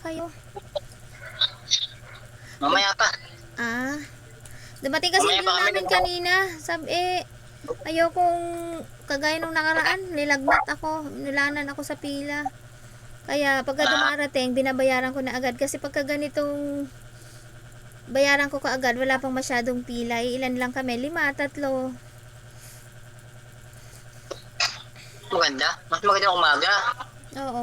kayo? Mamaya pa. Ah. Dumating kasi Mamaya yung pa kami namin kanina. Sabi, eh, ayokong kagaya nung nakaraan, nilagnat ako, nulanan ako sa pila. Kaya pagka Ah. dumarating, binabayaran ko na agad. Kasi pagka ganitong bayaran ko kaagad, wala pang masyadong pila. Eh, Ilan lang kami? Lima, tatlo. Maganda. Mas maganda umaga. Oo.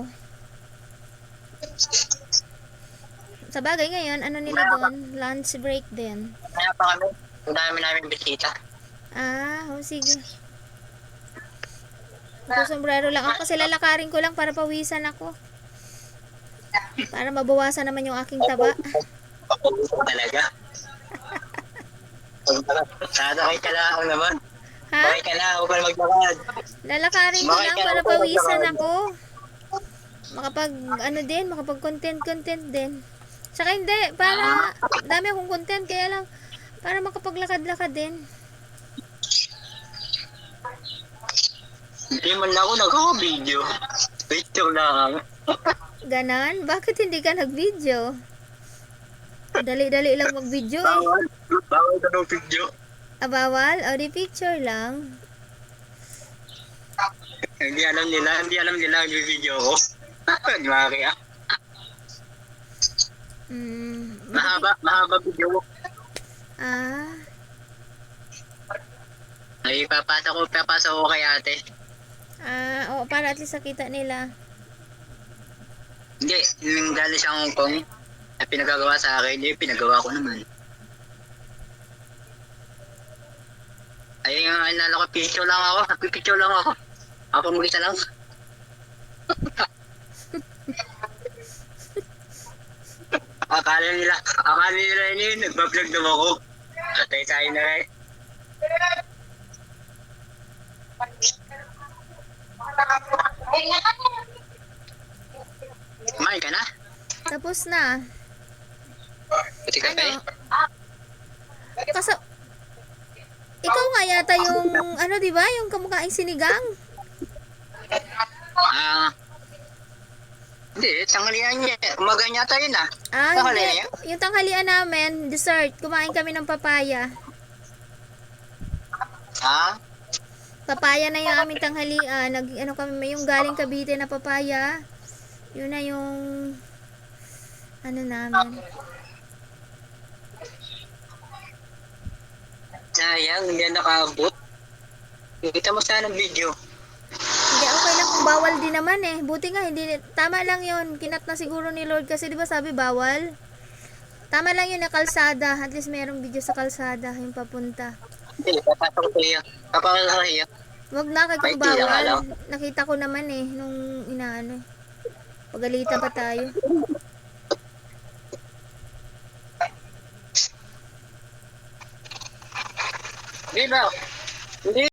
Sa bagay ngayon, ano nila doon? Lunch break din. Mamaya pa kami. Ang dami namin bisita. Ah, oh, sige. Ako sombrero lang ako kasi lalakarin ko lang para pawisan ako. Para mabawasan naman yung aking taba. Ko talaga. Sana kay kalaang naman. Ha? Bakit ka na? Huwag ka na maglakad. Lalakarin ko lang para pawisan ako. Makapag, ano din, makapag content, content din. Tsaka hindi, para, dami akong content, kaya lang, para makapaglakad-lakad din. Hindi man lang ako nagkaka-video. Picture lang. Ganon? Bakit hindi ka nag-video? Dali-dali lang mag-video eh. Bawal. Bawal ka ng video. Ah, bawal? O, di picture lang. Hindi alam nila. Hindi alam nila yung video ko. Maki ah. Hmm. Mahaba. Mahaba video. Ah, Ay, papasa ko, papasa ko kay ate. ah, oo, para at least nakita nila. Hindi, yung galing sa Hong Kong, ay pinagagawa sa akin, yung pinagawa ko naman. Ay, yung alala ko, picture lang ako, nagpipicture lang ako. Ako mag-isa lang. akala nila, akala nila yun, nagpa-vlog naman ako. Atay tayo na rin. Kumain ka na? Tapos na. Pati ka Ano? Kaso, ikaw nga yata yung, ano, di ba? Yung kamukhaing sinigang. Ah. Hindi, tanghalian niya. Umaga niya tayo na. Ah, Tanghalian hindi. niya? Yung tanghalian namin, dessert. Kumain kami ng papaya. Ha? Papaya na yung aming tanghalian. Nag, ano kami, may yung galing Cavite na papaya. Yun na yung, ano namin. Sayang, hindi na nakaabot. Kita mo sana ng video. Hindi, okay lang kung bawal din naman eh. Buti nga, hindi, tama lang yun. Kinat na siguro ni Lord kasi di ba sabi bawal? Tama lang yun na kalsada. At least merong video sa kalsada yung papunta. Hindi, papasok ko iyo. Papasok ko. Wag na kay kung bawal. alam. Nakita ko naman eh, nung inaano. eh. Pagalitan pa tayo. Di ba? Hindi